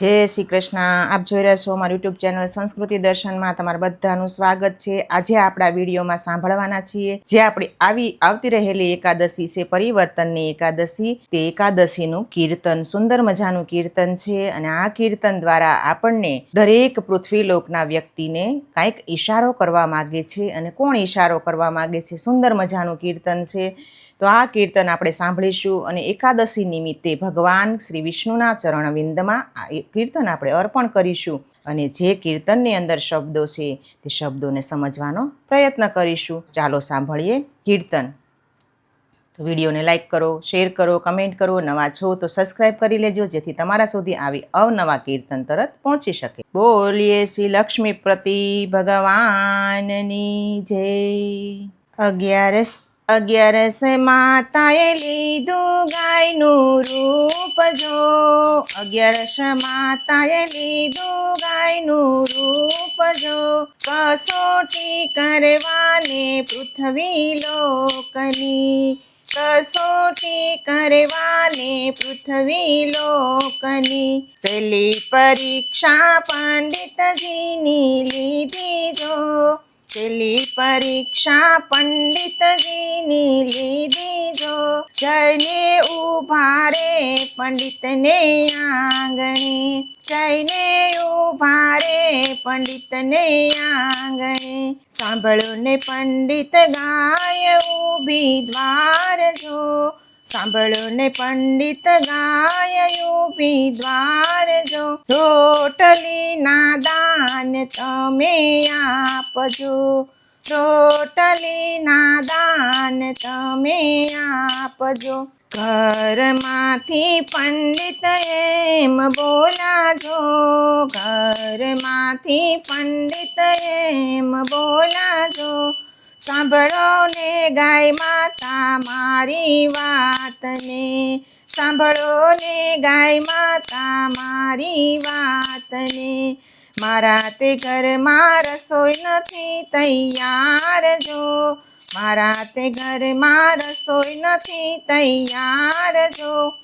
જય શ્રી કૃષ્ણ. આપ જોઈ રહ્યા છો અમારું યુટ્યુબ ચેનલ સંસ્કૃતિ દર્શનમાં. તમારા બધાનું સ્વાગત છે. આજે આપણા વિડીયોમાં સાંભળવાના છીએ જે આપણી આવી, આવતી રહેલી એકાદશી છે, પરિવર્તનની એકાદશી. તે એકાદશીનું કીર્તન, સુંદર મજાનું કીર્તન છે અને આ કીર્તન દ્વારા આપણને દરેક પૃથ્વીલોકના વ્યક્તિને કાંઈક ઈશારો કરવા માગે છે અને કોણ ઈશારો કરવા માગે છે? સુંદર મજાનું કીર્તન છે. તો આ કીર્તન આપણે સાંભળીશું અને એકાદશી નિમિત્તે ભગવાન શ્રી વિષ્ણુના ચરણવિંદમાં આ કીર્તન આપણે અર્પણ કરીશું અને જે કીર્તનની અંદર શબ્દો છે તે શબ્દોને સમજવાનો પ્રયત્ન કરીશું. ચાલો સાંભળીએ કીર્તન. તો વિડીયોને લાઇક કરો, શેર કરો, કમેન્ટ કરો. નવા છો તો સબસ્ક્રાઈબ કરી લેજો, જેથી તમારા સુધી આવી અવનવા કીર્તન તરત પહોંચી શકે. બોલીએ શ્રી લક્ષ્મીપતિ ભગવાનની જય. અગિયારસ અગિયારસ માતાએ લીધું ગાયનું રૂપ જો. અગિયારસ માતાએ લીધું ગાયનું રૂપ જો. કસોટી કરવાને પૃથ્વી લોકની. કસોટી કરવાને પૃથ્વી લોકની. પેલી પરીક્ષા પંડિતજીની લીધી જો. પેલી પરીક્ષા પંડિતજીની લીધી જો જઈને ઊભા રે પંડિતને આંગણે. જઈને ઊભા રે પંડિતને આંગણે. સાંભળો ને પંડિત ગાય ઊભી દ્વાર જો. સાંભળો ને પંડિત ગાયું વિદ્વાર જો રોટલી ના દાન તમે આપજો. રોટલી ના તમે આપજો. ઘરમાંથી પંડિત એમ બોલાજો. ઘરમાંથી પંડિત એમ બોલાજો. સાંભળો ને ગાય માતા મારી વાતને. સાંભળો ને ગાય માતા મારી વાતને. મારા તે ઘરમાં રસોઈ નથી તૈયાર જો. મારા તે ઘરમાં રસોઈ નથી તૈયાર જો.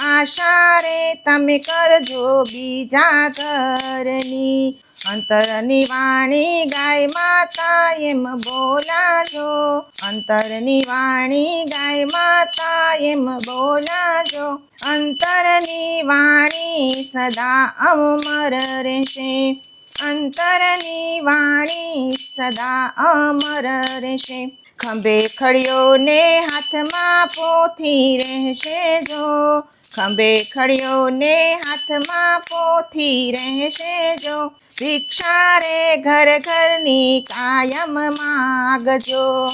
આશા રે તમે કરજો બીજા ઘરની. અંતરની વાણી ગાય માતા એમ બોલાજો. અંતરની વાણી ગાય માતા એમ બોલાજો. અંતરની વાણી સદા અમર રહેશે. અંતરની વાણી સદા અમર રહેશે. ખંભે ખડીઓને હાથમાં પોથી રહેશે જો. ખંભે ખડ્યો ને હાથમાં પોથી રહેશે જો. ભિક્ષા રે ઘર ઘરની કાયમ માગજો.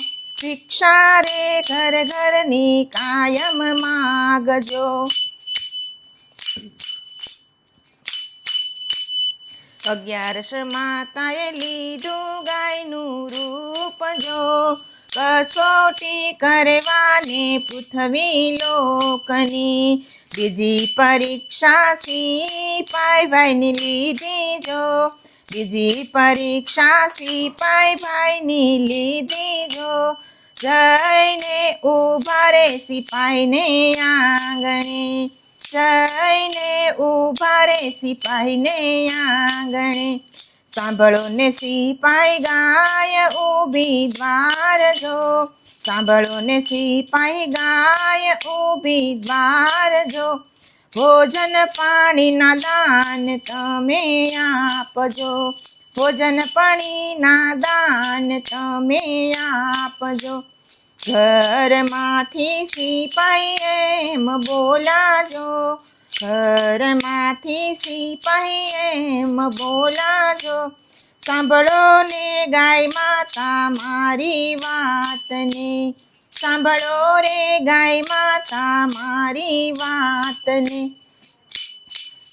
ભિક્ષા રે ઘર ઘરની કાયમ માગજો. અગિયારસ માતાએ લીધું ગાયનું રૂપ જો. કસોટી કરવાની પૃથ્વી લોકની. બીજી પરીક્ષા સિપાઈ ભાઈની લીધી જો. બીજી પરીક્ષા સિપાઈ ભાઈની લીધી જો. જઈને ઊભા રે સિપાહીને આંગણે. જઈને ઊભા રે સિપાહીને આંગણે. સાંભળો ને સિપાઈ ગાય ઊભી દ્વાર જો. સાંભળો ને સિપાઈ ગાય ઊભી દ્વાર જો. ભોજન પાણીના દાન તમે આપજો. ભોજન પાણીના દાન તમે આપજો. ઘરમાંથી સિપાઈ એમ બોલાજો. ઘરમાંથી સિપાઈ એમ બોલાજો. સાંભળો ને ગાય માતા મારી વાતને. સાંભળો રે ગાય માતા મારી વાતને.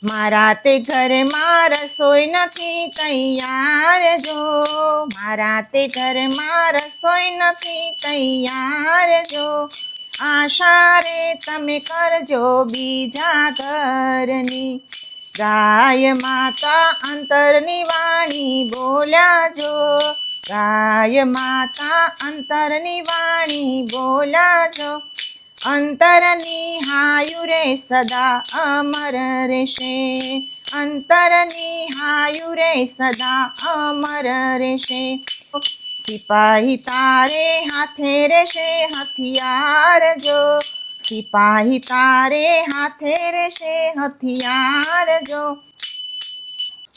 મારા તે ઘરમાં રસોઈ નથી તૈયાર જો. મારા તે ઘરમાં રસોઈ નથી તૈયાર જો. આશા રે તમે કરજો બીજા ઘરની. ગાય માતા અંતરની વાણી બોલ્યા જો ગાય માતા અંતરની વાણી બોલ્યા જો અંતર નિહાયુ રે સદા અમર રહેશે. અંતર નિહાયુ રે સદા અમર રહેશે. સિપાહી તારે હાથે રહેશે, હથિયાર જો. સિપાહી તારે હાથે રહેશે હથિયાર જો.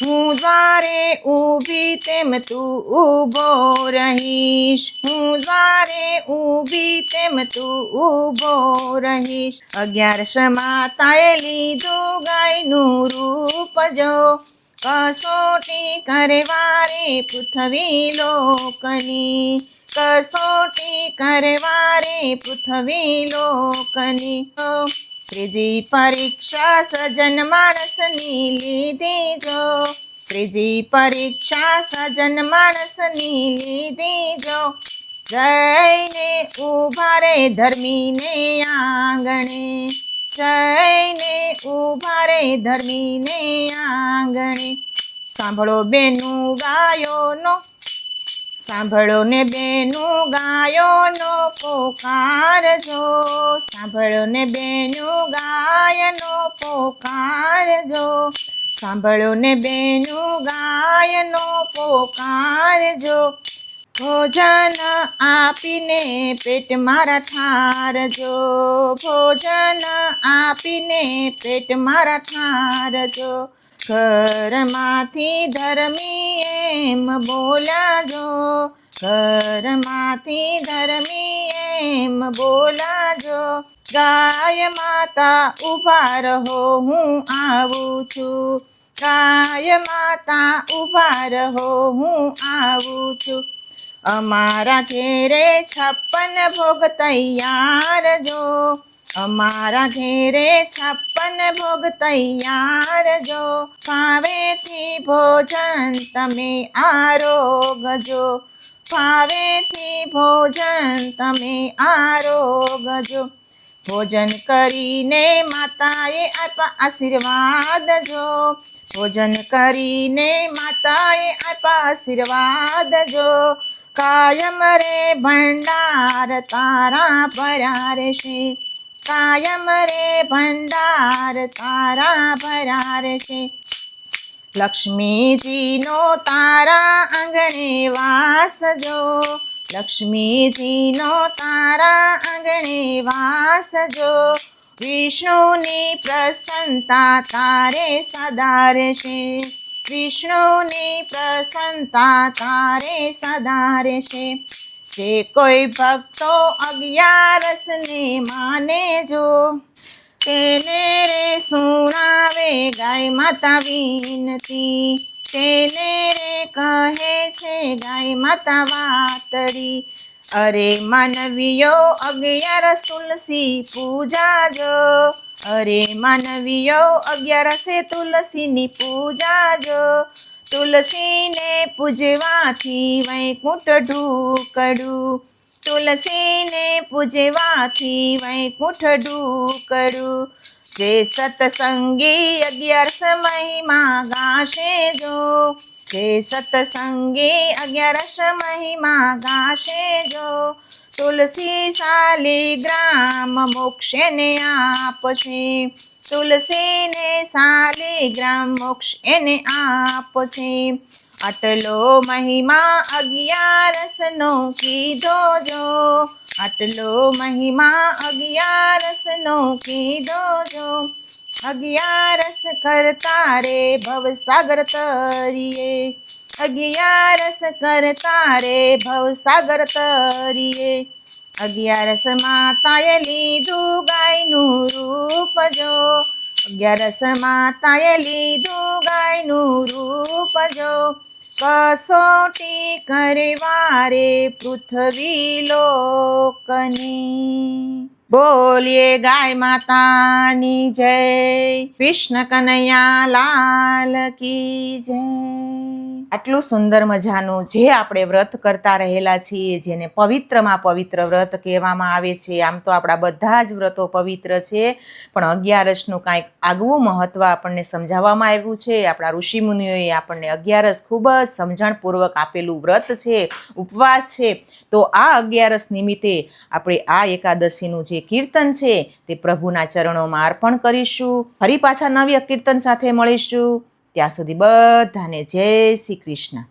હું દ્વારે ઊભી તેમ તું ઊભો રહીશ. હું દ્વારે ઊભી તેમ તું ઊભો રહીશ. અગિયારસ માતાએ લીધું ગાયનું રૂપ જો. કસોટી કરવારે પૃથ્વી લોકની. કસોટી કરવારે પૃથ્વી લોકની ત્રીજી પરીક્ષા સજન માણસની લીધી જો. ત્રીજી પરીક્ષા સજન માણસની લીધી જો. જઈને ઊભા રે ધર્મીને આંગણે. જઈને ઊભા રે ધર્મીને આંગણે. સાંભળો બેનું ગાયોનો સાંભળો ને ગાયો ગાયોનો પોકાર જો. સાંભળો ને બેનું ગાયનો પોકાર જો. સાંભળો ને બેનું ગાયનો પોકાર જો. ભોજન આપીને પેટ મારા ઠારજો ભોજન આપીને પેટ મારા ઠારજો ઘરમાંથી ધર્મી એમ બોલાજો. ઘરમાંથી ધર્મી એમ બોલાજો. ગાય માતા ઊભા રહો, હું આવું છું. ગાય માતા ઊભા રહો, હું આવું છું. અમારા ઘેરે છપ્પન ભોગ તૈયાર જો. અમારા ઘેરે છપ્પન ભોગ તૈયાર જો. ભાવેથી ભોજન તમે આરોગજો ભાવેથી ભોજન તમે આરોગજો ભોજન કરીને માતાએ આપ્યા આશીર્વાદ જો. ભોજન કરીને માતાએ આપ આશીર્વાદ જો. કાયમ રે ભંડાર તારા ભર્યા રહેશે કાયમ રે ભંડાર, તારા ભરાર છે. લક્ષ્મીજીનો તારા આંગણે વાસ જો. લક્ષ્મીજીનો તારા આંગણે વાસ જો. વિષ્ણુની પ્રસન્નતા તારે સદા રહેશે વિષ્ણુની પ્રસન્નતા તારે સદા રહેશે જે કોઈ ભક્તો અગિયારસને માને જો, તેને રે સુણાવે ગાય માતા વિનતી. તેને રે કહે છે, ગાય માતા વાતડી અરે માનવીઓ અગિયારસ તુલસી પૂજા જો. અરે માનવીઓ અગિયારસે તુલસીની પૂજા જો. તુલસીને પૂજવાથી વૈકુંઠ ઢૂકડું તુલસીને પૂજવાથી વૈકુંઠ કરું જે સતસંગી અગિયારસ મહિમા ગાશે જો. જે સતસંગી અગિયારસ મહિમા ગાશે જો. તુલસી શાલિગ્રામ મોક્ષને આપશે. તુલસીને શાલિગ્રામ મોક્ષ એને આપશે. આટલો મહિમા અગિયારસનો કીધો જો આટલો મહિમા અગિયારસનો કીધો જો. અગિયારસ કરતા રે ભવસાગર તરીએ. અગિયારસ કરતા રે ભવસાગર તરીએ. અગિયારસ માતાએ લીધું ગાયનું રૂપ જો. અગિયારસ માતાએ લીધું ગાયનું રૂપ જો. કસોટી કરવારે પૃથ્વી લોકની. બોલીએ ગાય માતાની જય કૃષ્ણ કનૈયા લાલ કી જય. આટલું સુંદર મજાનું જે આપણે વ્રત કરતા રહેલા છીએ, જેને પવિત્રમાં પવિત્ર વ્રત કહેવામાં આવે છે, આમ તો આપણા બધા જ વ્રતો પવિત્ર છે, પણ અગિયારસનું કાંઈક આગવું મહત્ત્વ આપણને સમજાવવામાં આવ્યું છે. આપણા ઋષિમુનિઓએ આપણને અગિયારસ ખૂબ જ સમજણપૂર્વક આપેલું વ્રત છે, ઉપવાસ છે. તો આ અગિયારસ નિમિત્તે આપણે આ એકાદશીનું જે કીર્તન છે, તે પ્રભુના ચરણોમાં અર્પણ કરીશું. ફરી પાછા નવી કીર્તન સાથે મળીશું. ત્યાં સુધી બધાને જય શ્રી કૃષ્ણ.